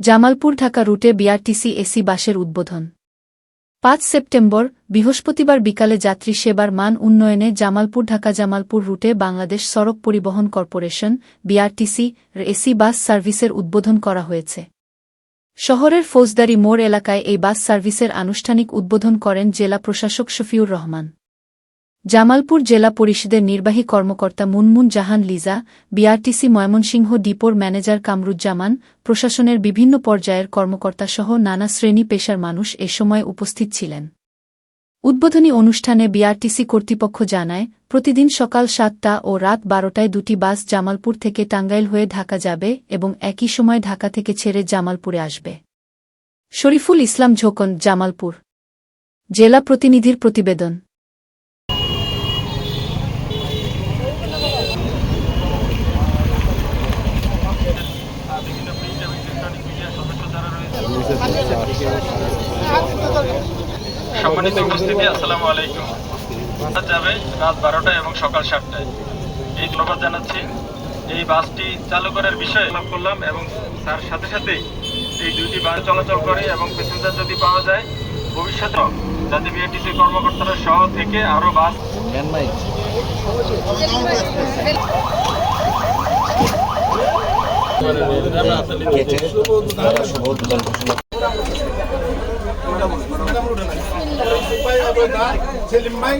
জামালপুর ঢাকা রুটে BRTC AC বাসের উদ্বোধন। পাঁচ সেপ্টেম্বর, বৃহস্পতিবার বিকালে যাত্রী সেবার মান উন্নয়নে জামালপুর ঢাকা জামালপুর রুটে বাংলাদেশ সড়ক পরিবহন কর্পোরেশন, বিআরটিসি এসি বাস সার্ভিসের উদ্বোধন করা হয়েছে। শহরের ফৌজদারি মোড় এলাকায় এই বাস সার্ভিসের আনুষ্ঠানিক উদ্বোধন করেন জেলা প্রশাসক শফিউর রহমান। জামালপুর জেলা পরিষদের নির্বাহী কর্মকর্তা মুনমুন জাহান লিজা, বিআরটিসি ময়মনসিংহ ডিপোর ম্যানেজার কামরুজ্জামান, প্রশাসনের বিভিন্ন পর্যায়ের কর্মকর্তাসহ নানা শ্রেণি পেশার মানুষ এ সময় উপস্থিত ছিলেন। উদ্বোধনী অনুষ্ঠানে বিআরটিসি কর্তৃপক্ষ জানায়, প্রতিদিন সকাল সাতটা ও রাত বারোটায় দুটি বাস জামালপুর থেকে টাঙ্গাইল হয়ে ঢাকা যাবে এবং একই সময় ঢাকা থেকে ছেড়ে জামালপুরে আসবে। শরীফুল ইসলাম ঝোকন, জামালপুর। জেলা প্রতিনিধির প্রতিবেদন। সম্মানিত উপস্থিতি, আসসালামু আলাইকুম। যাবে রাত বারোটায় এবং সকাল সাতটায়। এই ধন্যবাদ জানাচ্ছি। এই বাসটি চালু করার বিষয়ে লাভ করলাম এবং তার সাথে সাথে এই দুইটি বাস চলাচল করে এবং প্যাসেঞ্জার যদি পাওয়া যায় ভবিষ্যতে যাতে বিআরটিসি কর্মকর্তারা সহ থেকে আরও বাস কেটে শুভ উদ্বোধন ঘোষণা সেলিম ভাই